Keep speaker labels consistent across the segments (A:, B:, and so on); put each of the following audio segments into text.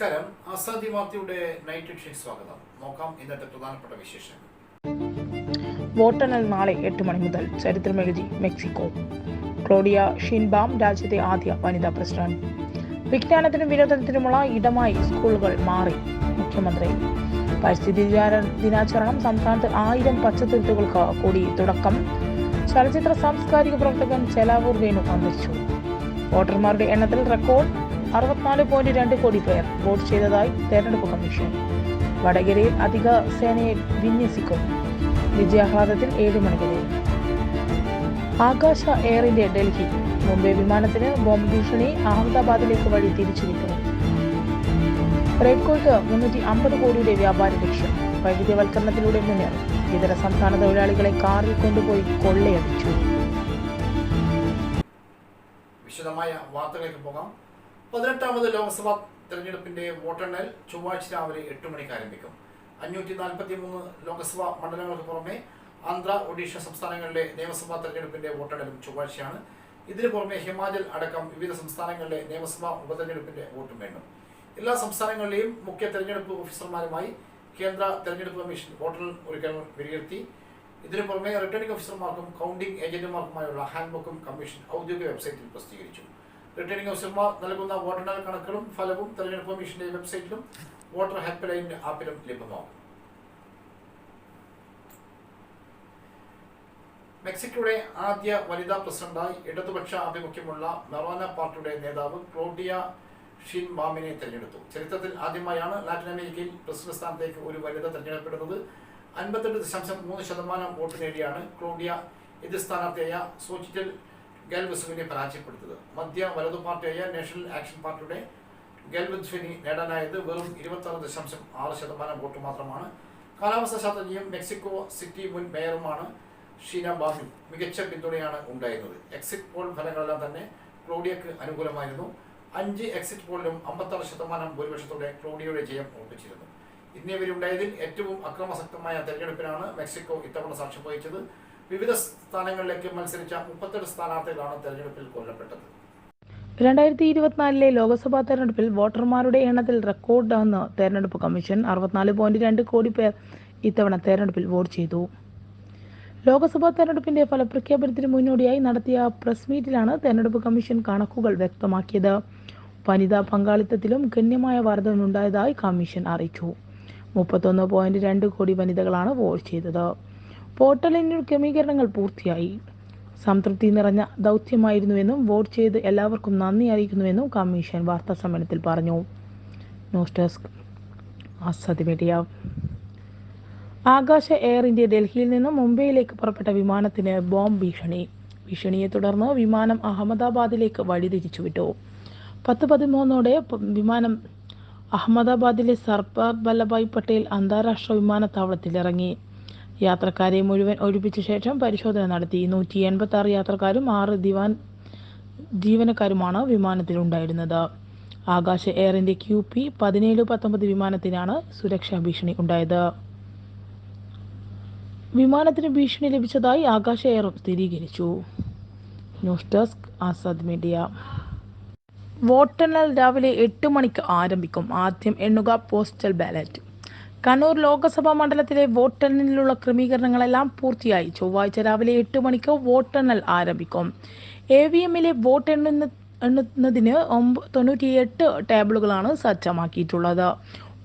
A: നമസ്കാരം. ആസാദി വാർത്തയുടെ night edition സ്വാഗതം. നോക്കാം ഇന്നത്തെ പ്രധാനപ്പെട്ട വിശേഷങ്ങൾ.
B: വോട്ടെണ്ണൽ നാളെ എട്ട് മണി മുതൽ ചരിത്രമെഴുതി മെക്സിക്കോ. ക്ലോഡിയ ഷിൻബാം രാജ്യത്തെ ആദ്യ വനിതാ പ്രസിഡന്റ്. വിജ്ഞാനത്തിനും വിനോദത്തിനുമുള്ള ഇടമായി സ്കൂളുകൾ മാറി. മുഖ്യമന്ത്രി. പരിസ്ഥിതി ദിനാ- ദിനാചരണം സംസ്ഥാനത്ത് ആയിരം പച്ചത്തുരുത്തുകൾക്ക് കൂടി തുടക്കം. ചലച്ചിത്ര സാംസ്കാരിക പ്രവർത്തകൻ ചെലാവൂർ വേണു അന്തരിച്ചു. വോട്ടർമാരുടെ എണ്ണത്തിൽ റെക്കോർഡ് അറുപത്തിനാല് പോയിന്റ് രണ്ട് കോടി പേർ വോട്ട് ചെയ്തതായി തെരഞ്ഞെടുപ്പ് കമ്മീഷൻ. വടകരയിൽ അധിക സേനയെ വിന്യസിക്കും. വിജയാഹ്ലാദത്തിൽ ഏഴ് മണിവരെ ആകാശ എയർ ഇന്ത്യ ഡൽഹി. മുംബൈ വിമാനത്തിന് ബോംബ് ഭീഷണി അഹമ്മദാബാദിലേക്ക് വഴി തിരിച്ചുവിട്ടു റെഡ്കോയ്ക്ക് മുന്നൂറ്റി അമ്പത് കോടിയുടെ വ്യാപാര ലക്ഷ്യം. വൈവിധ്യവൽക്കരണത്തിലൂടെ മുന്നേറും. ഇതര സംസ്ഥാന തൊഴിലാളികളെ കാറിൽ കൊണ്ടുപോയി കൊള്ളയടിച്ചു.
A: വിശദമായ വാർത്തകളിലേക്ക് പോകാം. പതിനെട്ടാമത് ലോക്സഭാ തെരഞ്ഞെടുപ്പിന്റെ വോട്ടെണ്ണൽ ചൊവ്വാഴ്ച രാവിലെ എട്ട് മണിക്ക് ആരംഭിക്കും. അഞ്ഞൂറ്റി നാൽപ്പത്തി മൂന്ന് ലോക്സഭാ മണ്ഡലങ്ങൾക്ക് പുറമെ ആന്ധ്ര ഒഡീഷ സംസ്ഥാനങ്ങളിലെ നിയമസഭാ തെരഞ്ഞെടുപ്പിന്റെ വോട്ടെണ്ണലും ചൊവ്വാഴ്ചയാണ്. ഇതിനു പുറമെ ഹിമാചൽ അടക്കം വിവിധ സംസ്ഥാനങ്ങളിലെ നിയമസഭാ ഉപതെരഞ്ഞെടുപ്പിന്റെ വോട്ടും വേണം എല്ലാ സംസ്ഥാനങ്ങളിലെയും മുഖ്യ തെരഞ്ഞെടുപ്പ് ഓഫീസർമാരുമായി കേന്ദ്ര തെരഞ്ഞെടുപ്പ് കമ്മീഷൻ വോട്ടെണ്ണൽ ഒരുക്കങ്ങൾ വിലയിരുത്തി. ഇതിനു പുറമെ റിട്ടേണിംഗ് ഓഫീസർമാർക്കും കൗണ്ടിംഗ് ഏജന്റുമാർക്കുമായുള്ള ഹാൻഡ്ബുക്കും കമ്മീഷൻ ഔദ്യോഗിക വെബ്സൈറ്റിൽ പ്രസിദ്ധീകരിച്ചു. റിട്ടേണിംഗ് ഓഫീസർമാർ നൽകുന്ന വോട്ടെണ്ണൽ കണക്കുകളും ഫലവും തെരഞ്ഞെടുപ്പ് കമ്മീഷന്റെ വെബ്സൈറ്റിലും വോട്ടർ ഹെൽപ്പ് ലൈൻ ആപ്പിലും ലഭ്യമാകും. മെക്സിക്കോയുടെ ആദ്യ വനിതാ പ്രസിഡന്റായി ഇടതുപക്ഷ ആഭിമുഖ്യമുള്ള മെറോന പാർട്ടിയുടെ നേതാവ് ക്ലോഡിയ ഷിൻ ബാമിനെ തെരഞ്ഞെടുത്തു. ചരിത്രത്തിൽ ആദ്യമായാണ് ലാറ്റിൻ അമേരിക്കയിൽ പ്രസിഡന്റ് സ്ഥാനത്തേക്ക് ഒരു വനിത തെരഞ്ഞെടുക്കപ്പെടുന്നത്. അൻപത്തെട്ട് ദശാംശം മൂന്ന് ശതമാനം വോട്ട് നേടിയാണ് ക്ലോഡിയ എതിർ സ്ഥാനാർത്ഥിയായ സോച്ചിറ്റൽ ഗൽവസുവിനെ പരാജയപ്പെടുത്തത്. മധ്യ വലതു പാർട്ടിയായ നാഷണൽ ആക്ഷൻ പാർട്ടിയുടെ ഗൽവസ്വിനി നേടാനായത് വെറും ഇരുപത്തി ആറ് ദശാംശം ആറ് ശതമാനം വോട്ട് മാത്രമാണ്. കാലാവസ്ഥാ ശാസ്ത്രജ്ഞയും മെക്സിക്കോ സിറ്റി മുൻ മേയറുമാണ് ഷീന ബാഹു. മികച്ച പിന്തുണയാണ് ഉണ്ടായിരുന്നത്. എക്സിറ്റ് പോൾ ഫലങ്ങളെല്ലാം തന്നെ ക്ലോഡിയക്ക് അനുകൂലമായിരുന്നു. അഞ്ച് എക്സിറ്റ് പോളിലും അമ്പത്താറ് ശതമാനം ഭൂരിപക്ഷത്തോടെ ക്ലോഡിയയുടെ ജയം ഉറപ്പിച്ചിരുന്നു. ഇന്നേവരുണ്ടായതിൽ വരെ ഏറ്റവും അക്രമസക്തമായ തെരഞ്ഞെടുപ്പിനാണ് മെക്സിക്കോ ഇത്തവണ സാക്ഷ്യം വഹിച്ചത്. വിവിധ സ്ഥാനങ്ങളിലേക്ക് മത്സരിച്ച മുപ്പത്തെട്ട് സ്ഥാനാർത്ഥികളാണ് തെരഞ്ഞെടുപ്പിൽ കൊല്ലപ്പെട്ടത്.
B: രണ്ടായിരത്തി ഇരുപത്തിനാലിലെ ലോക്സഭാ തെരഞ്ഞെടുപ്പിൽ വോട്ടർമാരുടെ എണ്ണത്തിൽ റെക്കോർഡാണ് തെരഞ്ഞെടുപ്പ് കമ്മീഷൻ. അറുപത്തിനാല് പോയിന്റ് രണ്ട് കോടി പേർ ഇത്തവണ തെരഞ്ഞെടുപ്പിൽ വോട്ട് ചെയ്തു. ലോക്സഭാ തെരഞ്ഞെടുപ്പിന്റെ ഫലപ്രഖ്യാപനത്തിന് മുന്നോടിയായി നടത്തിയ പ്രസ് മീറ്റിലാണ് തെരഞ്ഞെടുപ്പ് കമ്മീഷൻ കണക്കുകൾ വ്യക്തമാക്കിയത്. വനിതാ പങ്കാളിത്തത്തിലും ഗണ്യമായ വർധനുണ്ടായതായി കമ്മീഷൻ അറിയിച്ചു. മുപ്പത്തൊന്ന് പോയിന്റ് രണ്ട് കോടി വനിതകളാണ് വോട്ട് ചെയ്തത്. പോർട്ടലിന് ക്രമീകരണങ്ങൾ പൂർത്തിയായി. സംതൃപ്തി നിറഞ്ഞ ദൗത്യമായിരുന്നുവെന്നും വോട്ട് ചെയ്ത് എല്ലാവർക്കും നന്ദി അറിയിക്കുന്നുവെന്നും കമ്മീഷൻ വാർത്താ സമ്മേളനത്തിൽ പറഞ്ഞു. News desk media. Akasa air India ഡൽഹിയിൽ നിന്നും മുംബൈയിലേക്ക് പുറപ്പെട്ട വിമാനത്തിന് ബോംബ് ഭീഷണി. ഭീഷണിയെ തുടർന്ന് വിമാനം അഹമ്മദാബാദിലേക്ക് വഴിതിരിച്ചുവിട്ടു. പത്ത് പതിമൂന്നോടെ വിമാനം അഹമ്മദാബാദിലെ സർദാർ വല്ലഭായ് പട്ടേൽ അന്താരാഷ്ട്ര വിമാനത്താവളത്തിൽ ഇറങ്ങി യാത്രക്കാരെ മുഴുവൻ ഒഴിപ്പിച്ച ശേഷം പരിശോധന നടത്തി. നൂറ്റി എൺപത്തി ആറ് യാത്രക്കാരും ആറ് ദിവാൻ ജീവനക്കാരുമാണ് വിമാനത്തിലുണ്ടായിരുന്നത്. ആകാശ എയറിന്റെ ക്യു പി പതിനേഴ് പത്തൊമ്പത് വിമാനത്തിനാണ് സുരക്ഷാ ഭീഷണി ഉണ്ടായത്. വിമാനത്തിന് ഭീഷണി ലഭിച്ചതായി ആകാശ എയറും സ്ഥിരീകരിച്ചു. News desk Azad media. വോട്ടെണ്ണൽ രാവിലെ എട്ട് മണിക്ക് ആരംഭിക്കും. ആദ്യം എണ്ണുക പോസ്റ്റൽ ബാലറ്റ്. കണ്ണൂർ ലോക്സഭാ മണ്ഡലത്തിലെ വോട്ടെണ്ണലിനുള്ള ക്രമീകരണങ്ങളെല്ലാം പൂർത്തിയായി. ചൊവ്വാഴ്ച രാവിലെ എട്ട് മണിക്ക് വോട്ടെണ്ണൽ ആരംഭിക്കും. എ വി എമ്മിലെ വോട്ട് തൊണ്ണൂറ്റിയെട്ട് ടേബിളുകളാണ് സജ്ജമാക്കിയിട്ടുള്ളത്.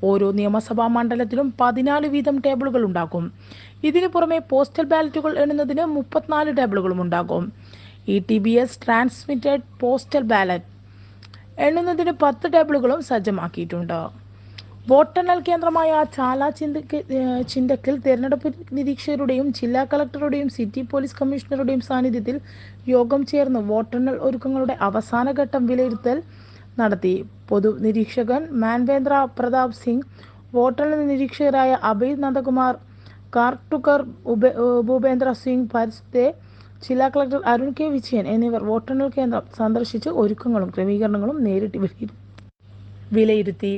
B: ഓരോ നിയമസഭാ മണ്ഡലത്തിലും പതിനാല് വീതം ടേബിളുകൾ ഉണ്ടാകും ഇതിനു പുറമെ പോസ്റ്റൽ ബാലറ്റുകൾ എണ്ണുന്നതിന് മുപ്പത്തിനാല് ടേബിളുകളും ഉണ്ടാകും. E T B S transmitted postal ballot എണ്ണുന്നതിന് പത്ത് ടേബിളുകളും സജ്ജമാക്കിയിട്ടുണ്ട്. വോട്ടെണ്ണൽ കേന്ദ്രമായ ചാല ചിന്തക്ക് ചിന്തക്കിൽ തെരഞ്ഞെടുപ്പ് നിരീക്ഷകരുടെയും ജില്ലാ കളക്ടറുടെയും സിറ്റി പോലീസ് കമ്മീഷണറുടെയും സാന്നിധ്യത്തിൽ യോഗം ചേർന്ന് വോട്ടെണ്ണൽ ഒരുക്കങ്ങളുടെ അവസാനഘട്ടം വിലയിരുത്തൽ നടത്തി. പൊതു നിരീക്ഷകൻ മാൻവേന്ദ്ര പ്രതാപ് സിംഗ് വോട്ടെണ്ണൽ നിരീക്ഷകരായ അഭയ് നന്ദകുമാർ കാർട്ടുകർ ഭൂപേന്ദ്ര സിംഗ് പരിസ്ഥിതി ജില്ലാ കളക്ടർ അരുൺ കെ വിജയൻ എന്നിവർ വോട്ടെണ്ണൽ കേന്ദ്രം സന്ദർശിച്ച് ഒരുക്കങ്ങളും ക്രമീകരണങ്ങളും നേരിട്ട് വിലയിരുത്തി.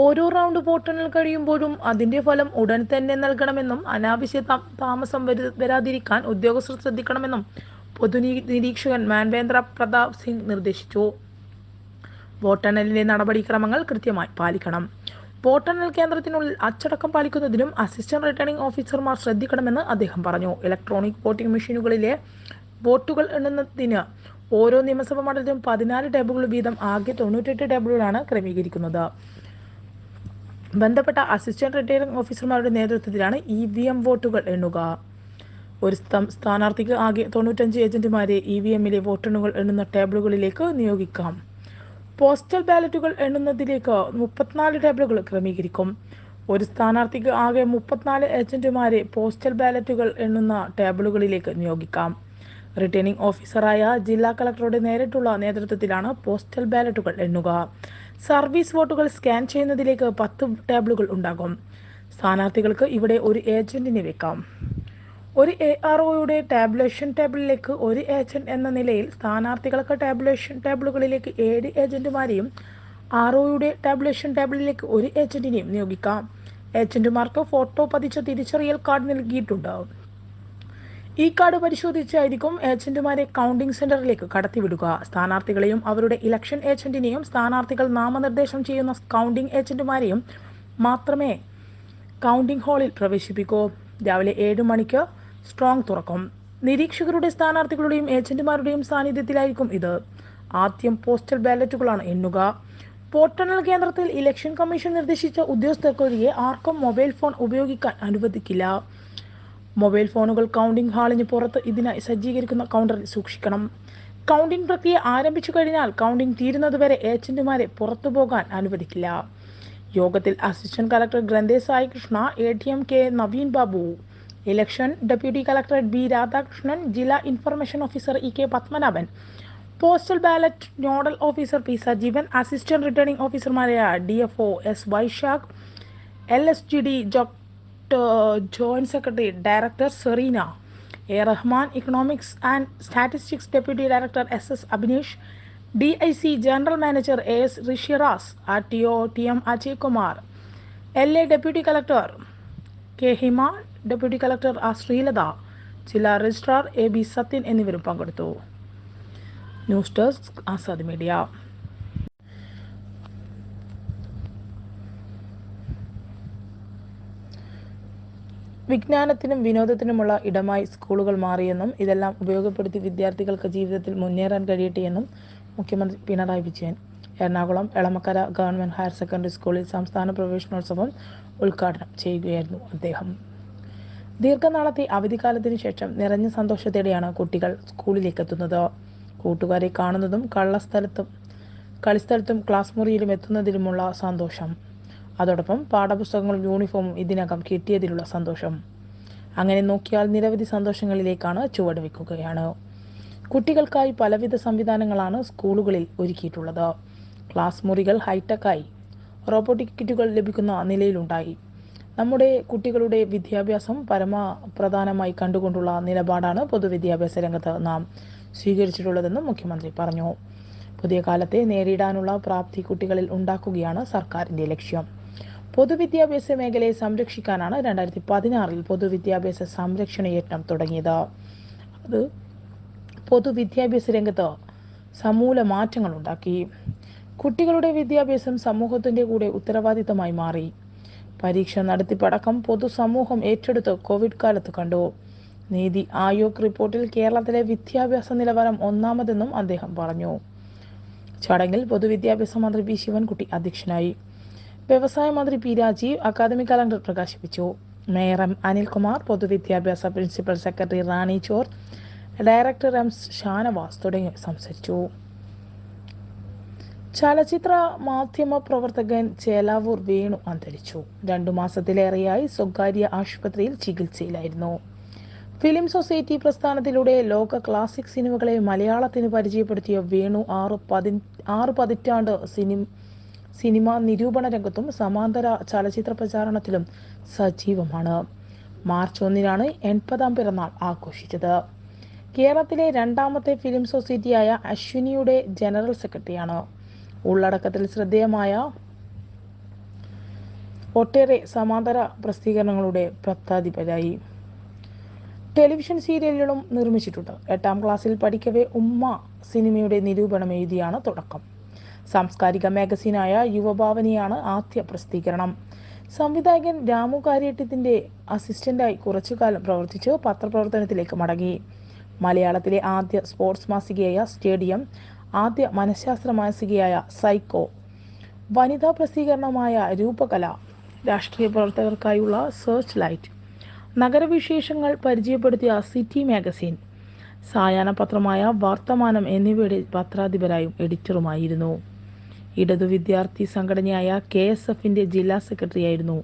B: ഓരോ റൗണ്ട് വോട്ടെണ്ണൽ കഴിയുമ്പോഴും അതിന്റെ ഫലം ഉടൻ തന്നെ നൽകണമെന്നും അനാവശ്യ താമസം വരാതിരിക്കാൻ ഉദ്യോഗസ്ഥർ ശ്രദ്ധിക്കണമെന്നും പൊതു നിരീക്ഷകൻ മാൻവേന്ദ്ര പ്രതാപ് സിംഗ് നിർദ്ദേശിച്ചു. വോട്ടെണ്ണലിന്റെ നടപടിക്രമങ്ങൾ കൃത്യമായി പാലിക്കണം. വോട്ടെണ്ണൽ കേന്ദ്രത്തിനുള്ളിൽ അച്ചടക്കം പാലിക്കുന്നതിനും അസിസ്റ്റന്റ് റിട്ടേണിംഗ് ഓഫീസർമാർ ശ്രദ്ധിക്കണമെന്ന് അദ്ദേഹം പറഞ്ഞു. ഇലക്ട്രോണിക് വോട്ടിംഗ് മെഷീനുകളിലെ വോട്ടുകൾ എണ്ണുന്നതിന് ഓരോ നിയമസഭാ മണ്ഡലത്തിലും പതിനാല് ടേബിളുകൾ വീതം ആകെ തൊണ്ണൂറ്റെട്ട് ടേബിളുകളാണ് ക്രമീകരിക്കുന്നത്. ബന്ധപ്പെട്ട അസിസ്റ്റന്റ് റിട്ടേണിംഗ് ഓഫീസർമാരുടെ നേതൃത്വത്തിലാണ് ഇ വി എം വോട്ടുകൾ എണ്ണുക. ഒരു സ്ഥ- സ്ഥാനാർത്ഥിക്ക് ആകെ തൊണ്ണൂറ്റഞ്ച് ഏജന്റുമാരെ ഇ വി എമ്മിലെ വോട്ടെണ്ണുകൾ എണ്ണുന്ന ടേബിളുകളിലേക്ക് നിയോഗിക്കാം. പോസ്റ്റൽ ബാലറ്റുകൾ എണ്ണുന്നതിലേക്ക് മുപ്പത്തിനാല് ടേബിളുകൾ ക്രമീകരിക്കും. ഒരു സ്ഥാനാർത്ഥിക്ക് ആകെ മുപ്പത്തിനാല് ഏജന്റുമാരെ പോസ്റ്റൽ ബാലറ്റുകൾ എണ്ണുന്ന ടേബിളുകളിലേക്ക് നിയോഗിക്കാം. റിട്ടേണിംഗ് ഓഫീസറായ ജില്ലാ കളക്ടറുടെ നേരിട്ടുള്ള നേതൃത്വത്തിലാണ് പോസ്റ്റൽ ബാലറ്റുകൾ എണ്ണുക. സർവീസ് വോട്ടുകൾ സ്കാൻ ചെയ്യുന്നതിലേക്ക് പത്ത് ടേബിളുകൾ ഉണ്ടാകും. സ്ഥാനാർത്ഥികൾക്ക് ഇവിടെ ഒരു ഏജന്റിനെ വെക്കാം. ഒരു എ ആർ ഒയുടെ ടാബുലേഷൻ ടേബിളിലേക്ക് ഒരു ഏജന്റ് എന്ന നിലയിൽ സ്ഥാനാർത്ഥികൾക്ക് ടാബുലേഷൻ ടേബിളുകളിലേക്ക് ഏഴ് ഏജന്റുമാരെയും ആർ ഒയുടെ ടാബുലേഷൻ ടേബിളിലേക്ക് ഒരു ഏജന്റിനെയും നിയോഗിക്കാം. ഏജന്റുമാർക്ക് ഫോട്ടോ പതിച്ച തിരിച്ചറിയൽ കാർഡ് നൽകിയിട്ടുണ്ട്. ഈ കാർഡ് പരിശോധിച്ചായിരിക്കും ഏജന്റുമാരെ കൗണ്ടിംഗ് സെന്ററിലേക്ക് കടത്തിവിടുക. സ്ഥാനാർത്ഥികളെയും അവരുടെ ഇലക്ഷൻ ഏജന്റിനെയും സ്ഥാനാർത്ഥികൾ നാമനിർദ്ദേശം ചെയ്യുന്ന കൗണ്ടിംഗ് ഏജന്റുമാരെയും മാത്രമേ കൗണ്ടിംഗ് ഹാളിൽ പ്രവേശിപ്പിക്കൂ. രാവിലെ ഏഴ് മണിക്ക് സ്ട്രോങ് തുറക്കും. നിരീക്ഷകരുടെ സ്ഥാനാർത്ഥികളുടെയും ഏജന്റുമാരുടെയും സാന്നിധ്യത്തിലായിരിക്കും ഇത്. ആദ്യം പോസ്റ്റൽ ബാലറ്റുകളാണ് എണ്ണുക. വോട്ടെണ്ണൽ കേന്ദ്രത്തിൽ ഇലക്ഷൻ കമ്മീഷൻ നിർദ്ദേശിച്ച ഉദ്യോഗസ്ഥർക്കൊഴികെ ആർക്കും മൊബൈൽ ഫോൺ ഉപയോഗിക്കാൻ അനുവദിക്കില്ല. മൊബൈൽ ഫോണുകൾ കൗണ്ടിംഗ് ഹാളിന് പുറത്ത് ഇതിനായി സജ്ജീകരിക്കുന്ന കൗണ്ടറിൽ സൂക്ഷിക്കണം. കൗണ്ടിംഗ് പ്രക്രിയ ആരംഭിച്ചു കഴിഞ്ഞാൽ കൗണ്ടിംഗ് തീരുന്നതുവരെ ഏജന്റുമാരെ പുറത്തു പോകാൻ അനുവദിക്കില്ല. യോഗത്തിൽ assistant collector Granthe Sai Krishna A T M K Naveen Babu election deputy collector B Radhakrishnan ജില്ലാ information officer E K Padmanabhan postal ballot nodal officer P Sajeevan assistant returning ഓഫീസർമാരായ D F O S Vaishakh L S G D joint secretary director Sereena A Rahman economics and statistics deputy director S S Abhinesh D I C general manager A S Rishiraj R T O T M Ajay Kumar L A deputy collector K Hima deputy collector R Sreelatha ജില്ലാ registrar A B Sathyan എന്നിവരും പങ്കെടുത്തു news desk Azad media വിജ്ഞാനത്തിനും വിനോദത്തിനുമുള്ള ഇടമായി സ്കൂളുകൾ മാറിയെന്നും ഇതെല്ലാം ഉപയോഗപ്പെടുത്തി വിദ്യാർത്ഥികൾക്ക് ജീവിതത്തിൽ മുന്നേറാൻ കഴിയട്ടെ എന്നും മുഖ്യമന്ത്രി Pinarayi Vijayan. Ernakulam Elamakkara government higher secondary സ്കൂളിൽ സംസ്ഥാന പ്രവേശനോത്സവം ഉദ്ഘാടനം ചെയ്യുകയായിരുന്നു അദ്ദേഹം. ദീർഘനാളത്തെ അവധിക്കാലത്തിന് ശേഷം നിറഞ്ഞ സന്തോഷത്തോടെയാണ് കുട്ടികൾ സ്കൂളിലേക്ക് എത്തുന്നത് കൂട്ടുകാരെ കാണുന്നതും കള്ളസ്ഥലത്തും കളിസ്ഥലത്തും ക്ലാസ് മുറിയിലും എത്തുന്നതിലുമുള്ള സന്തോഷം. അതോടൊപ്പം പാഠപുസ്തകങ്ങളും യൂണിഫോമും ഇതിനകം കിട്ടിയതിലുള്ള സന്തോഷം. അങ്ങനെ നോക്കിയാൽ നിരവധി സന്തോഷങ്ങളിലേക്കാണ് ചുവട് വെക്കുകയാണ്. കുട്ടികൾക്കായി പലവിധ സംവിധാനങ്ങളാണ് സ്കൂളുകളിൽ ഒരുക്കിയിട്ടുള്ളത്. ക്ലാസ് മുറികൾ ഹൈടെക്കായി റോബോട്ടിക് കിറ്റുകൾ ലഭിക്കുന്ന നിലയിലുണ്ടായി. നമ്മുടെ കുട്ടികളുടെ വിദ്യാഭ്യാസം പരമപ്രധാനമായി കണ്ടുകൊണ്ടുള്ള നിലപാടാണ് പൊതുവിദ്യാഭ്യാസ രംഗത്ത് നാം സ്വീകരിച്ചിട്ടുള്ളതെന്നും മുഖ്യമന്ത്രി പറഞ്ഞു. പുതിയ കാലത്തെ നേരിടാനുള്ള പ്രാപ്തി കുട്ടികളിൽ ഉണ്ടാക്കുകയാണ് സർക്കാരിന്റെ ലക്ഷ്യം. പൊതുവിദ്യാഭ്യാസ മേഖലയെ സംരക്ഷിക്കാനാണ് രണ്ടായിരത്തി പതിനാറിൽ പൊതുവിദ്യാഭ്യാസ സംരക്ഷണ യജ്ഞം തുടങ്ങിയത്. അത് പൊതുവിദ്യാഭ്യാസ രംഗത്ത് സമൂല മാറ്റങ്ങൾ ഉണ്ടാക്കി കുട്ടികളുടെ വിദ്യാഭ്യാസം സമൂഹത്തിന്റെ കൂടെ ഉത്തരവാദിത്തമായി മാറി. പരീക്ഷ നടത്തിപ്പടക്കം പൊതുസമൂഹം ഏറ്റെടുത്ത് കോവിഡ് കാലത്ത് കണ്ടു. നീതി ആയോഗ് റിപ്പോർട്ടിൽ കേരളത്തിലെ വിദ്യാഭ്യാസ നിലവാരം ഒന്നാമതെന്നും അദ്ദേഹം പറഞ്ഞു. ചടങ്ങിൽ പൊതുവിദ്യാഭ്യാസ മന്ത്രി പി ശിവൻകുട്ടി അധ്യക്ഷനായി. വ്യവസായ മന്ത്രി പി രാജീവ് അക്കാദമി കലണ്ടർ പ്രകാശിപ്പിച്ചു. മേയർ എം അനിൽകുമാർ പൊതുവിദ്യാഭ്യാസ പ്രിൻസിപ്പൽ സെക്രട്ടറി റാണി ചോർ ഡയറക്ടർ എം ഷാനവാസ് തുടങ്ങിയവർ സംസാരിച്ചു. ചലച്ചിത്ര മാധ്യമ പ്രവർത്തകൻ ചേലാവൂർ വേണു അന്തരിച്ചു. രണ്ടു മാസത്തിലേറെയായി സ്വകാര്യ ആശുപത്രിയിൽ ചികിത്സയിലായിരുന്നു. ഫിലിം സൊസൈറ്റി പ്രസ്ഥാനത്തിലൂടെ ലോക ക്ലാസിക് സിനിമകളെ മലയാളത്തിന് പരിചയപ്പെടുത്തിയ വേണു ആറ് പതി ആറ് പതിറ്റാണ്ട് സിനിമ സിനിമ നിരൂപണ രംഗത്തും സമാന്തര ചലച്ചിത്ര പ്രചാരണത്തിലും സജീവമാണ്. മാർച്ച് ഒന്നിനാണ് എൺപതാം പിറന്നാൾ ആഘോഷിച്ചത്. കേരളത്തിലെ രണ്ടാമത്തെ ഫിലിം സൊസൈറ്റിയായ അശ്വിനിയുടെ ജനറൽ സെക്രട്ടറിയാണ്. ഉള്ളടക്കത്തിൽ ശ്രദ്ധേയമായ ഒട്ടേറെ സമാന്തര പ്രസിദ്ധീകരണങ്ങളുടെ പത്രാധിപരായി ടെലിവിഷൻ സീരിയലുകളും നിർമ്മിച്ചിട്ടുണ്ട്. എട്ടാം ക്ലാസ്സിൽ പഠിക്കവേ ഉമ്മ സിനിമയുടെ നിരൂപണം എഴുതിയാണ് തുടക്കം. സാംസ്കാരിക മാഗസീനായ യുവഭാവനയാണ് ആദ്യ പ്രസിദ്ധീകരണം. സംവിധായകൻ രാമു അസിസ്റ്റന്റായി കുറച്ചുകാലം പ്രവർത്തിച്ച് പത്രപ്രവർത്തനത്തിലേക്ക് മടങ്ങി. മലയാളത്തിലെ ആദ്യ സ്പോർട്സ് മാസികയായ സ്റ്റേഡിയം ആദ്യ മനഃശാസ്ത്ര മാസികയായ സൈക്കോ വനിതാ പ്രസിദ്ധീകരണമായ രൂപകല രാഷ്ട്രീയ പ്രവർത്തകർക്കായുള്ള സെർച്ച് ലൈറ്റ് നഗരവിശേഷങ്ങൾ പരിചയപ്പെടുത്തിയ സിറ്റി മാഗസിൻ സായാഹ്ന പത്രമായ വർത്തമാനം എന്നിവയുടെ പത്രാധിപരായും എഡിറ്ററുമായിരുന്നു. ഇടതു വിദ്യാർത്ഥി സംഘടനയായ കെ എസ് എഫിന്റെ ജില്ലാ സെക്രട്ടറിയായിരുന്നു.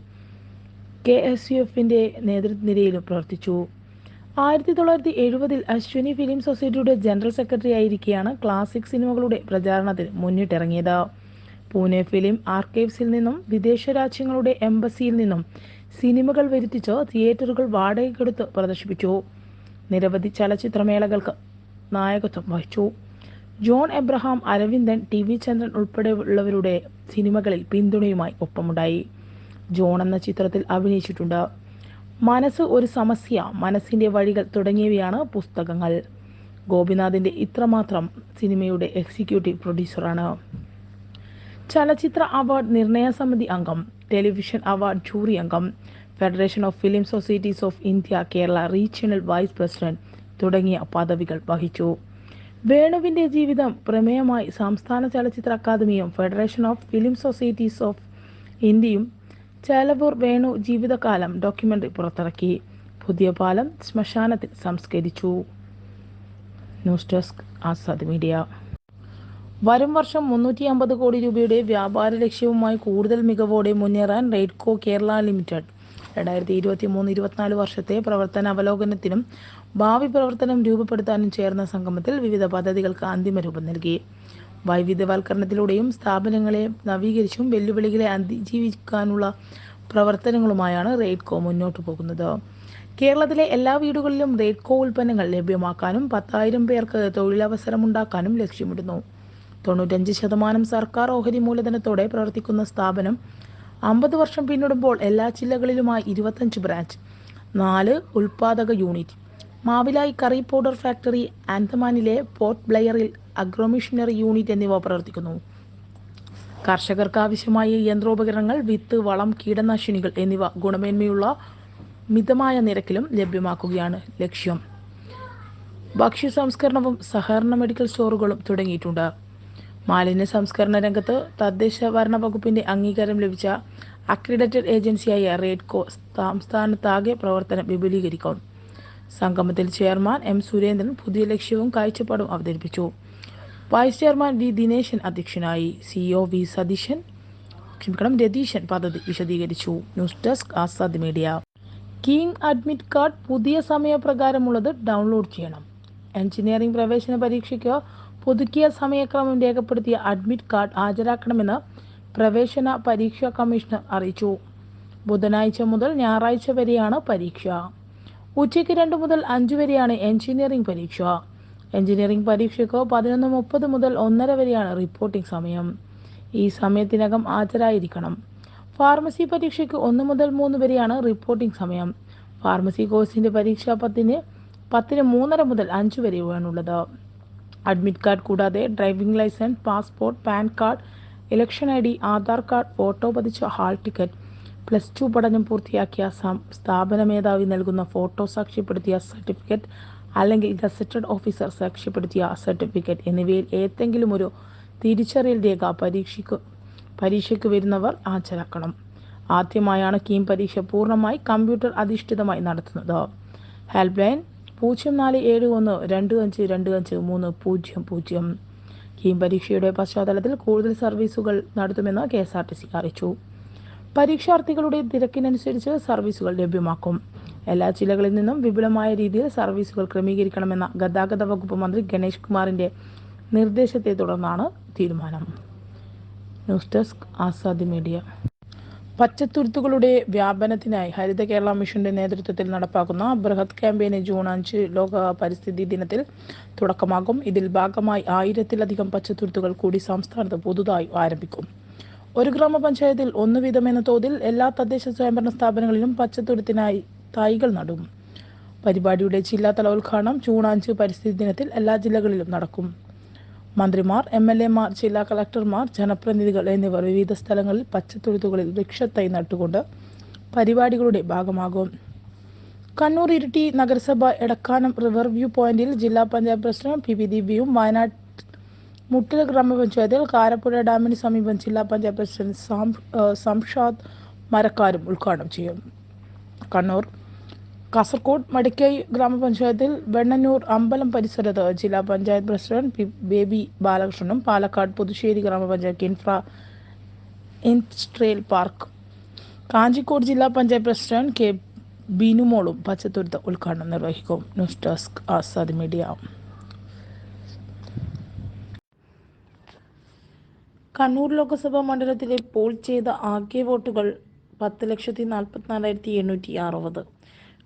B: കെ എസ് യു എഫിന്റെ നേതൃനിരയിലും പ്രവർത്തിച്ചു. ആയിരത്തി തൊള്ളായിരത്തി എഴുപതിൽ അശ്വിനി ഫിലിം സൊസൈറ്റിയുടെ ജനറൽ സെക്രട്ടറി ആയിരിക്കെയാണ് ക്ലാസിക് സിനിമകളുടെ പ്രചാരണത്തിന് മുന്നിട്ടിറങ്ങിയത്. പൂനെ ഫിലിം ആർക്കൈവ്സിൽ നിന്നും വിദേശ രാജ്യങ്ങളുടെ എംബസിയിൽ നിന്നും സിനിമകൾ വരുത്തിച്ച് തിയേറ്ററുകൾ വാടകയ്ക്കെടുത്ത് പ്രദർശിപ്പിച്ചു. നിരവധി ചലച്ചിത്രമേളകൾക്ക് നായകത്വം വഹിച്ചു. ജോൺ എബ്രഹാം അരവിന്ദൻ ടി വി ചന്ദ്രൻ ഉൾപ്പെടെയുള്ളവരുടെ സിനിമകളിൽ പിന്തുണയുമായി ഒപ്പമുണ്ടായി. ജോൺ എന്ന ചിത്രത്തിൽ അഭിനയിച്ചിട്ടുണ്ട്. മനസ്സ് ഒരു സമസ്യ മനസ്സിന്റെ വഴികൾ തുടങ്ങിയവയാണ് പുസ്തകങ്ങൾ. ഗോപിനാഥിന്റെ ഇത്രമാത്രം സിനിമയുടെ എക്സിക്യൂട്ടീവ് പ്രൊഡ്യൂസറാണ്. ചലച്ചിത്ര അവാർഡ് നിർണയ സമിതി അംഗം ടെലിവിഷൻ അവാർഡ് ജൂറി അംഗം federation of film societies of India Kerala regional vice president തുടങ്ങിയ പദവികൾ വഹിച്ചു. വേണുവിന്റെ ജീവിതം പ്രമേയമായി സംസ്ഥാന ചലച്ചിത്ര അക്കാദമിയും federation of film societies of ഇന്ത്യയും ചേലവൂർ വേണു ജീവിതകാലം ഡോക്യുമെന്ററി പുറത്തിറക്കി. പുതിയ പാലം ശ്മശാനത്തിൽ സംസ്കരിച്ചു. News desk Azad media. വരും വർഷം മുന്നൂറ്റി അമ്പത് കോടി രൂപയുടെ വ്യാപാര ലക്ഷ്യവുമായി കൂടുതൽ മികവോടെ മുന്നേറാൻ റെയ്ഡ്കോ കേരള ലിമിറ്റഡ്. രണ്ടായിരത്തി ഇരുപത്തി മൂന്ന് ഇരുപത്തിനാല് വർഷത്തെ പ്രവർത്തന അവലോകനത്തിനും ഭാവി പ്രവർത്തനം രൂപപ്പെടുത്താനും ചേർന്ന സംഗമത്തിൽ വിവിധ പദ്ധതികൾക്ക് അന്തിമ രൂപം നൽകി. വൈവിധ്യവൽക്കരണത്തിലൂടെയും സ്ഥാപനങ്ങളെ നവീകരിച്ചും വെല്ലുവിളികളെ അതിജീവിക്കാനുള്ള പ്രവർത്തനങ്ങളുമായാണ് റെയ്ഡ്കോ മുന്നോട്ടു പോകുന്നത്. കേരളത്തിലെ എല്ലാ വീടുകളിലും റെയ്ഡ്കോ ഉൽപ്പന്നങ്ങൾ ലഭ്യമാക്കാനും പത്തായിരം പേർക്ക് തൊഴിലവസരമുണ്ടാക്കാനും ലക്ഷ്യമിടുന്നു. തൊണ്ണൂറ്റഞ്ച് ശതമാനം സർക്കാർ ഓഹരി മൂലധനത്തോടെ പ്രവർത്തിക്കുന്ന സ്ഥാപനം അമ്പത് വർഷം പിന്നിടുമ്പോൾ എല്ലാ ജില്ലകളിലുമായി ഇരുപത്തഞ്ച് ബ്രാഞ്ച് നാല് ഉൽപാദക unit Mavilayi curry powder factory ആൻഡമാനിലെ port ബ്ലെയറിൽ അഗ്രോമിഷനറി യൂണിറ്റ് എന്നിവ പ്രവർത്തിക്കുന്നു. കർഷകർക്ക് ആവശ്യമായ യന്ത്രോപകരണങ്ങൾ വിത്ത് വളം കീടനാശിനികൾ എന്നിവ ഗുണമേന്മയുള്ള മിതമായ നിരക്കിലും ലഭ്യമാക്കുകയാണ് ലക്ഷ്യം. ഭക്ഷ്യ സംസ്കരണവും സഹകരണ മെഡിക്കൽ സ്റ്റോറുകളും തുടങ്ങിയിട്ടുണ്ട്. മാലിന്യ സംസ്കരണ രംഗത്ത് തദ്ദേശ ഭരണ വകുപ്പിന്റെ അംഗീകാരം ലഭിച്ച അക്രിഡറ്റഡ് ഏജൻസിയായ റേഡ്കോ സംസ്ഥാനത്താകെ പ്രവർത്തനം വിപുലീകരിക്കും. സംഗമത്തിൽ ചെയർമാൻ എം സുരേന്ദ്രൻ പുതിയ ലക്ഷ്യവും കാഴ്ചപ്പാടും അവതരിപ്പിച്ചു. വൈസ് ചെയർമാൻ വി ദിനേശൻ അധ്യക്ഷനായി. സിഒ വി സതീശൻ ക്ഷമിക്കണം രതീശൻ പദ്ധതി വിശദീകരിച്ചു. News desk Azad media. King admit card പുതിയ സമയപ്രകാരമുള്ളത് ഡൗൺലോഡ് ചെയ്യണം. എഞ്ചിനീയറിംഗ് പ്രവേശന പരീക്ഷയ്ക്ക് പുതുക്കിയ സമയക്രമം രേഖപ്പെടുത്തിയ അഡ്മിറ്റ് കാർഡ് ഹാജരാക്കണമെന്ന് പ്രവേശന പരീക്ഷാ കമ്മീഷണർ അറിയിച്ചു. ബുധനാഴ്ച മുതൽ ഞായറാഴ്ച വരെയാണ് പരീക്ഷ. ഉച്ചയ്ക്ക് രണ്ട് മുതൽ അഞ്ച് വരെയാണ് എഞ്ചിനീയറിംഗ് പരീക്ഷ. എഞ്ചിനീയറിംഗ് പരീക്ഷയ്ക്ക് പതിനൊന്ന് മുപ്പത് മുതൽ ഒന്നര വരെയാണ് റിപ്പോർട്ടിംഗ് സമയം. ഈ സമയത്തിനകം ഹാജരായിരിക്കണം. ഫാർമസി പരീക്ഷയ്ക്ക് ഒന്ന് മുതൽ മൂന്ന് വരെയാണ് റിപ്പോർട്ടിംഗ് സമയം. ഫാർമസി കോഴ്സിന്റെ പരീക്ഷാ പത്തിന് പത്തിന് മൂന്നര മുതൽ അഞ്ച് വരെയാണുള്ളത്. അഡ്മിറ്റ് കാർഡ് കൂടാതെ driving licence passport PAN card election I D Aadhaar card photo പതിച്ച ഹാൾ ടിക്കറ്റ് പ്ലസ് ടു പഠനം പൂർത്തിയാക്കിയ സ്ഥാപന മേധാവി നൽകുന്ന ഫോട്ടോ സാക്ഷ്യപ്പെടുത്തിയ സർട്ടിഫിക്കറ്റ് അല്ലെങ്കിൽ ഗസറ്റഡ് ഓഫീസർ സാക്ഷ്യപ്പെടുത്തിയ സർട്ടിഫിക്കറ്റ് എന്നിവയിൽ ഏതെങ്കിലും ഒരു തിരിച്ചറിയൽ രേഖ പരീക്ഷയ്ക്ക് പരീക്ഷയ്ക്ക് വരുന്നവർ ഹാജരാക്കണം. ആദ്യമായാണ് കീം പരീക്ഷ പൂർണമായി കമ്പ്യൂട്ടർ അധിഷ്ഠിതമായി നടത്തുന്നത്. ഹെൽപ്പ് ലൈൻ പൂജ്യം നാല് ഏഴ് ഒന്ന് രണ്ട് അഞ്ച് രണ്ട് അഞ്ച് മൂന്ന് പൂജ്യം പൂജ്യം. കീം പരീക്ഷയുടെ പശ്ചാത്തലത്തിൽ കൂടുതൽ സർവീസുകൾ നടത്തുമെന്ന് K S R T C അറിയിച്ചു. പരീക്ഷാർത്ഥികളുടെ തിരക്കിനനുസരിച്ച് സർവീസുകൾ ലഭ്യമാക്കും. എല്ലാ ജില്ലകളിൽ നിന്നും വിപുലമായ രീതിയിൽ സർവീസുകൾ ക്രമീകരിക്കണമെന്ന ഗതാഗത വകുപ്പ് മന്ത്രി ഗണേഷ് കുമാറിന്റെ നിർദ്ദേശത്തെ തുടർന്നാണ് തീരുമാനം. News desk Azadi media. പച്ചത്തുരുത്തുകളുടെ വ്യാപനത്തിനായി ഹരിത കേരള മിഷന്റെ നേതൃത്വത്തിൽ നടപ്പാക്കുന്ന ബൃഹത് ക്യാമ്പയിന് ജൂൺ അഞ്ച് ലോക പരിസ്ഥിതി ദിനത്തിൽ തുടക്കമാകും. ഇതിൽ ഭാഗമായി ആയിരത്തിലധികം പച്ചത്തുരുത്തുകൾ കൂടി സംസ്ഥാനത്ത് പുതുതായി ആരംഭിക്കും. ഒരു ഗ്രാമപഞ്ചായത്തിൽ ഒന്ന് എന്ന തോതിൽ എല്ലാ തദ്ദേശ സ്വയംഭരണ സ്ഥാപനങ്ങളിലും പച്ചത്തുരുത്തിനായി തൈകൾ നടും. പരിപാടിയുടെ ജില്ലാതല ഉദ്ഘാടനം ജൂൺ അഞ്ച് പരിസ്ഥിതി ദിനത്തിൽ എല്ലാ ജില്ലകളിലും നടക്കും. മന്ത്രിമാർ എം എൽ എമാർ ജില്ലാ കളക്ടർമാർ ജനപ്രതിനിധികൾ എന്നിവർ വിവിധ സ്ഥലങ്ങളിൽ പച്ചത്തൊഴുത്തുകളിൽ വൃക്ഷത്തൈ നട്ടുകൊണ്ട് പരിപാടികളുടെ ഭാഗമാകും. കണ്ണൂർ ഇരിട്ടി നഗരസഭ എടക്കാനം റിവർ വ്യൂ പോയിന്റിൽ ജില്ലാ പഞ്ചായത്ത് പ്രസിഡന്റ് പി പി ദിവ്യയും വയനാട് മുട്ടൽ ഗ്രാമപഞ്ചായത്തിൽ കാരപ്പുഴ ഡാമിന് സമീപം ജില്ലാ പഞ്ചായത്ത് പ്രസിഡന്റ് സംഷാദ് മരക്കാരും ഉദ്ഘാടനം ചെയ്യും. കണ്ണൂർ കാസർകോട് മടിക്കൈ ഗ്രാമപഞ്ചായത്തിൽ വെണ്ണന്നൂർ അമ്പലം പരിസരത്ത് ജില്ലാ പഞ്ചായത്ത് പ്രസിഡന്റ് പി ബേബി ബാലകൃഷ്ണനും പാലക്കാട് പുതുശ്ശേരി ഗ്രാമപഞ്ചായത്ത് ഇൻഫ്ര ഇൻസ്ട്രേൽ പാർക്ക് കാഞ്ചിക്കോട് ജില്ലാ പഞ്ചായത്ത് പ്രസിഡന്റ് കെ ബിനുമോളും പച്ചത്തുരുത്ത് ഉദ്ഘാടനം നിർവഹിക്കും. News desk Azad media. Kannur Lok Sabha മണ്ഡലത്തിലെ പോൾ ചെയ്ത ആകെ വോട്ടുകൾ പത്ത് ലക്ഷത്തി നാൽപ്പത്തിനാലായിരത്തി എണ്ണൂറ്റി അറുപത്.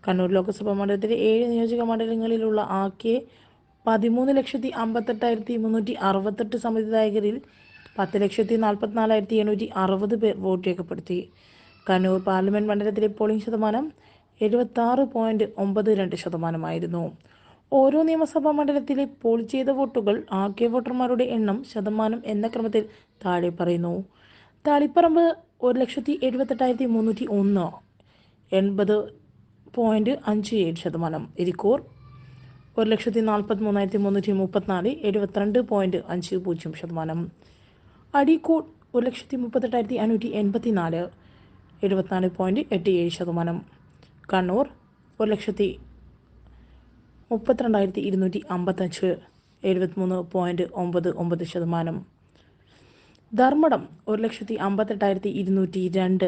B: കണ്ണൂർ ലോക്സഭാ മണ്ഡലത്തിലെ ഏഴ് നിയോജക മണ്ഡലങ്ങളിലുള്ള ആകെ പതിമൂന്ന് ലക്ഷത്തി അമ്പത്തെട്ടായിരത്തി മുന്നൂറ്റി അറുപത്തെട്ട് സമ്മതിദായകരിൽ പത്ത് ലക്ഷത്തി നാൽപ്പത്തിനാലായിരത്തി എണ്ണൂറ്റി അറുപത് പേർ വോട്ട് രേഖപ്പെടുത്തി. കണ്ണൂർ പാർലമെന്റ് മണ്ഡലത്തിലെ പോളിംഗ് ശതമാനം എഴുപത്താറ് പോയിന്റ് ഒമ്പത് രണ്ട് ശതമാനമായിരുന്നു. ഓരോ നിയമസഭാ മണ്ഡലത്തിലെ പോൾ ചെയ്ത വോട്ടുകൾ ആകെ വോട്ടർമാരുടെ എണ്ണം ശതമാനം എന്ന ക്രമത്തിൽ താഴെ പറയുന്നു. താളിപ്പറമ്പ് ഒരു ലക്ഷത്തി എഴുപത്തെട്ടായിരത്തി മുന്നൂറ്റി ഒന്ന് എൺപത് പോയിന്റ് അഞ്ച് ഏഴ് ശതമാനം. ഇരിക്കൂർ ഒരു ലക്ഷത്തി നാൽപ്പത്തി മൂന്നായിരത്തി മുന്നൂറ്റി മുപ്പത്തിനാല് എഴുപത്തിരണ്ട് പോയിന്റ് അഞ്ച് പൂജ്യം ശതമാനം. അടീക്കോട് ഒരു ലക്ഷത്തി മുപ്പത്തെട്ടായിരത്തി അഞ്ഞൂറ്റി എൺപത്തി നാല് എഴുപത്തിനാല് പോയിന്റ് എട്ട് ഏഴ് ശതമാനം. കണ്ണൂർ ഒരു ലക്ഷത്തി മുപ്പത്തിരണ്ടായിരത്തി ഇരുന്നൂറ്റി അമ്പത്തഞ്ച് എഴുപത്തിമൂന്ന് പോയിന്റ് ഒമ്പത് ഒമ്പത് ശതമാനം. ധർമ്മടം ഒരു ലക്ഷത്തി അമ്പത്തെട്ടായിരത്തി ഇരുന്നൂറ്റി രണ്ട്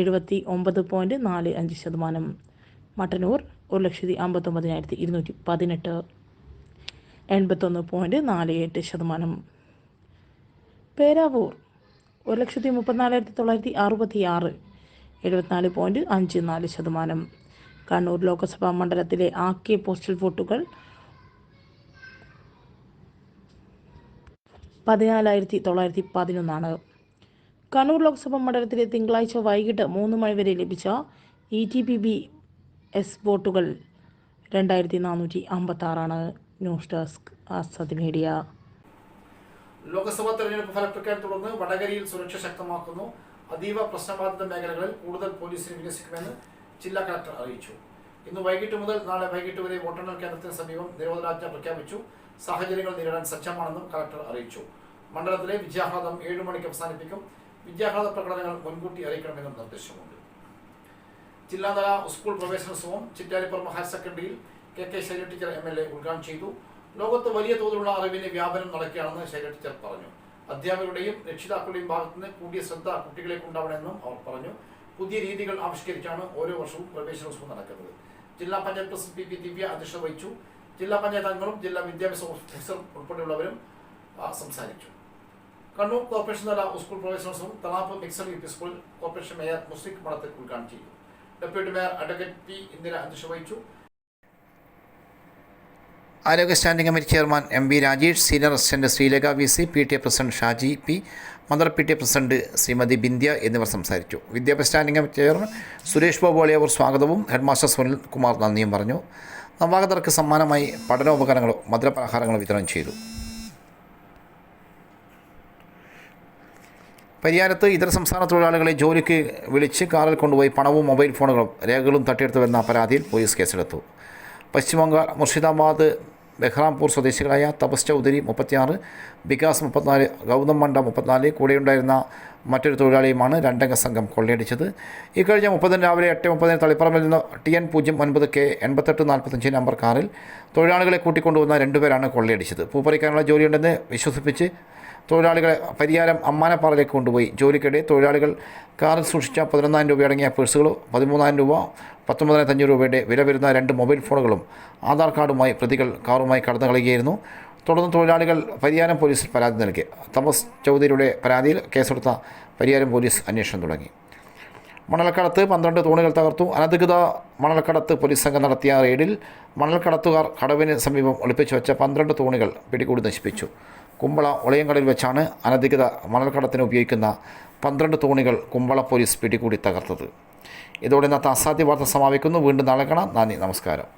B: എഴുപത്തി ഒമ്പത് പോയിന്റ് നാല് അഞ്ച് ശതമാനം. മട്ടന്നൂർ ഒരു ലക്ഷത്തി അമ്പത്തൊമ്പതിനായിരത്തി ഇരുന്നൂറ്റി പതിനെട്ട് എൺപത്തൊന്ന് പോയിന്റ് നാല് എട്ട് ശതമാനം. പേരാവൂർ ഒരു ലക്ഷത്തി മുപ്പത്തിനാലായിരത്തി തൊള്ളായിരത്തി അറുപത്തി ആറ് എഴുപത്തിനാല് പോയിന്റ് അഞ്ച് നാല് ശതമാനം. കണ്ണൂർ ലോക്സഭാ മണ്ഡലത്തിലെ ആകെ പോസ്റ്റൽ വോട്ടുകൾ. പതിനാലായിരത്തി തൊള്ളായിരത്തി പതിനൊന്നാണ്. കണ്ണൂർ ലോക്സഭാ മണ്ഡലത്തിലെ തിങ്കളാഴ്ച വൈകിട്ട് മൂന്ന് മണി വരെ ലഭിച്ച E T P B S വോട്ടുകൾ രണ്ടായിരത്തി നാനൂറ്റി അമ്പത്താറാണ്. News desk Azad media.
A: Lok Sabha തെരഞ്ഞെടുപ്പ് ഫലപ്രഖ്യാപനം തുടർന്ന് വടകരയിൽ സുരക്ഷ ശക്തമാക്കുന്നു. അതീവ പ്രശ്നബാധിത മേഖലകളിൽ കൂടുതൽ പോലീസിനെ വിന്യസിക്കുമെന്ന് ജില്ലാ കളക്ടർ അറിയിച്ചു. ഇന്ന് വൈകിട്ട് മുതൽ നാളെ വൈകിട്ട് വരെ വോട്ടെണ്ണൽ കേന്ദ്രത്തിന് സമീപം നിരോധനാജ്ഞ പ്രഖ്യാപിച്ചു. സാഹചര്യങ്ങൾ നേരിടാൻ സജ്ജമാണെന്നും കളക്ടർ അറിയിച്ചു. മണ്ഡലത്തിലെ വിദ്യാഹ്ലാദം ഏഴു മണിക്ക് അവസാനിപ്പിക്കും. വിദ്യാഹ്ലാദ പ്രകടനങ്ങൾ മുൻകൂട്ടി അറിയിക്കണമെന്നും നിർദ്ദേശമുണ്ട്. ജില്ലാതല സ്കൂൾ പ്രവേശനോത്സവം Chittaripuram higher സെക്കൻഡറിയിൽ K K Shaila teacher M L A ഉദ്ഘാടനം ചെയ്തു. ലോകത്ത് വലിയ തോതിലുള്ള അറിവിന്റെ വ്യാപനം നടക്കുകയാണെന്ന് ശൈല ടീച്ചർ പറഞ്ഞു. അധ്യാപകരുടെയും രക്ഷിതാക്കളുടെയും ഭാഗത്തുനിന്ന് കൂടിയ ശ്രദ്ധ കുട്ടികളെ ഉണ്ടാവണമെന്നും അവർ പറഞ്ഞു. പുതിയ രീതികൾ ആവിഷ്കരിച്ചാണ് ഓരോ വർഷവും പ്രവേശനോത്സവം നടക്കുന്നത്. ജില്ലാ panchayat president P P Divya അധ്യക്ഷത വഹിച്ചു. ജില്ലാ പഞ്ചായത്ത് അംഗങ്ങളും ജില്ലാ വിദ്യാഭ്യാസ ഓഫീസർ ഉൾപ്പെടെയുള്ളവരും സംസാരിച്ചു. കണ്ണൂർ കോർപ്പറേഷൻ തല സ്കൂൾ പ്രവേശനോത്സവം Thalap mixed U P school corporation mayor Muslih Madathil ഉദ്ഘാടനം ചെയ്തു. Deputy mayor advocate P Indira അധ്യക്ഷത വഹിച്ചു. ആരോഗ്യ standing committee chairman M V Rajesh senior assistant Sreelekha V C P T A president Shaji P mother P T A president Shrimati Bindya എന്നിവർ സംസാരിച്ചു. വിദ്യാഭ്യാസ standing committee chairman Suresh Babu അളിയവർ സ്വാഗതവും headmaster Sunil Kumar നന്ദിയും പറഞ്ഞു. നവാഗതർക്ക് സമ്മാനമായി പഠനോപകരണങ്ങളും മധുരപലഹാരങ്ങളും വിതരണം ചെയ്തു. പരിയാരത്ത് ഇതര സംസ്ഥാന തൊഴിലാളികളെ ജോലിക്ക് വിളിച്ച് കാറിൽ കൊണ്ടുപോയി പണവും മൊബൈൽ ഫോണുകളും രേഖകളും തട്ടിയെടുത്തുവെന്ന പരാതിയിൽ പോലീസ് കേസെടുത്തു. പശ്ചിമബംഗാൾ മുർഷിദാബാദ് ബെഹ്റാംപൂർ സ്വദേശികളായ തപസ് ചൗധരി മുപ്പത്തിയാറ് വികാസ് മുപ്പത്തിനാല് ഗൗതം മണ്ഡ മുപ്പത്തിനാല് കൂടെയുണ്ടായിരുന്ന മറ്റൊരു തൊഴിലാളിയുമാണ് രണ്ടംഗ സംഘം കൊള്ളയടിച്ചത്. ഇക്കഴിഞ്ഞ മുപ്പതിന് രാവിലെ എട്ട് മുപ്പതിന് തളിപ്പറമ്പിൽ നിന്ന് ടി എൻ പൂജ്യം ഒൻപത് കെ എൺപത്തെട്ട് നാൽപ്പത്തഞ്ച് നമ്പർ കാറിൽ തൊഴിലാളികളെ കൂട്ടിക്കൊണ്ടുവന്ന രണ്ടുപേരാണ് കൊള്ളയടിച്ചത്. പൂപ്പറിക്കാനുള്ള ജോലിയുണ്ടെന്ന് വിശ്വസിപ്പിച്ച് തൊഴിലാളികളെ പരിയാരം അമ്മാനപ്പാറയിലേക്ക് കൊണ്ടുപോയി. ജോലിക്കിടെ തൊഴിലാളികൾ കാറിൽ സൂക്ഷിച്ച പതിനൊന്നായിരം രൂപ അടങ്ങിയ പേഴ്സുകളും പതിമൂന്നായിരം രൂപ പത്തൊമ്പതിനായിരത്തി അഞ്ഞൂറ് രൂപയുടെ വില വരുന്ന രണ്ട് മൊബൈൽ ഫോണുകളും ആധാർ കാർഡുമായി പ്രതികൾ കാറുമായി കടന്നു കളയുകയായിരുന്നു. തുടർന്ന് തൊഴിലാളികൾ പരിയാരം പോലീസിൽ പരാതി നൽകി. തമസ് ചൗധരിയുടെ പരാതിയിൽ കേസെടുത്ത പരിയാരം പോലീസ് അന്വേഷണം തുടങ്ങി. മണൽക്കടത്ത് പന്ത്രണ്ട് തൂണുകൾ തകർത്തു. അനധികൃത മണൽക്കടത്ത് പോലീസ് സംഘം നടത്തിയ റെയ്ഡിൽ മണൽക്കടത്തുകാർ കടവിന് സമീപം ഒളിപ്പിച്ചു വെച്ച പന്ത്രണ്ട് തൂണുകൾ പിടികൂടി നശിപ്പിച്ചു. കുമ്പള ഒളയങ്കടയിൽ വെച്ചാണ് അനധികൃത മണൽക്കടത്തിന് ഉപയോഗിക്കുന്ന പന്ത്രണ്ട് തോണികൾ കുമ്പള പോലീസ് പിടികൂടി തകർത്തത്. ഇതോടെ ഇന്നത്തെ അസാധ്യ വാർത്ത സമാപിക്കുന്നു. വീണ്ടും നാളെ കാണാം. നന്ദി. നമസ്കാരം.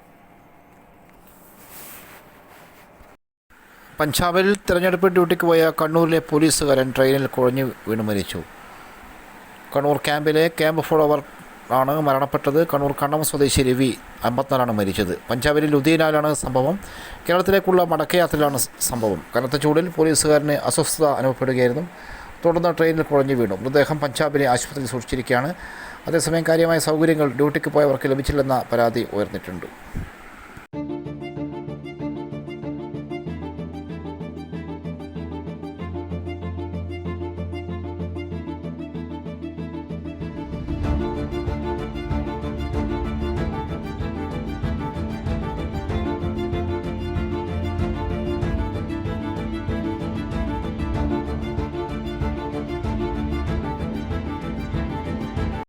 A: പഞ്ചാബിൽ തിരഞ്ഞെടുപ്പ് ഡ്യൂട്ടിക്ക് പോയ കണ്ണൂരിലെ പോലീസുകാരൻ ട്രെയിനിൽ കുഴഞ്ഞു വീണ് മരിച്ചു. കണ്ണൂർ ക്യാമ്പിലെ ക്യാമ്പ് ഫോളോവർ ആണ് മരണപ്പെട്ടത്. കണ്ണൂർ കണ്ണം സ്വദേശി രവി അമ്പത്തിനാലാണ് മരിച്ചത്. പഞ്ചാബിലെ ലുധിയനാലാണ് സംഭവം. കേരളത്തിലേക്കുള്ള മടക്കയാത്രയിലാണ് സംഭവം. കനത്ത ചൂടിൽ പോലീസുകാരന് അസ്വസ്ഥത അനുഭവപ്പെടുകയായിരുന്നു. തുടർന്ന് ട്രെയിനിൽ കുഴഞ്ഞു വീണു. മൃതദേഹം പഞ്ചാബിലെ ആശുപത്രിയിൽ സൂക്ഷിച്ചിരിക്കുകയാണ്. അതേസമയം കാര്യമായ സൗകര്യങ്ങൾ ഡ്യൂട്ടിക്ക് പോയവർക്ക് ലഭിച്ചില്ലെന്ന പരാതി ഉയർന്നിട്ടുണ്ട്.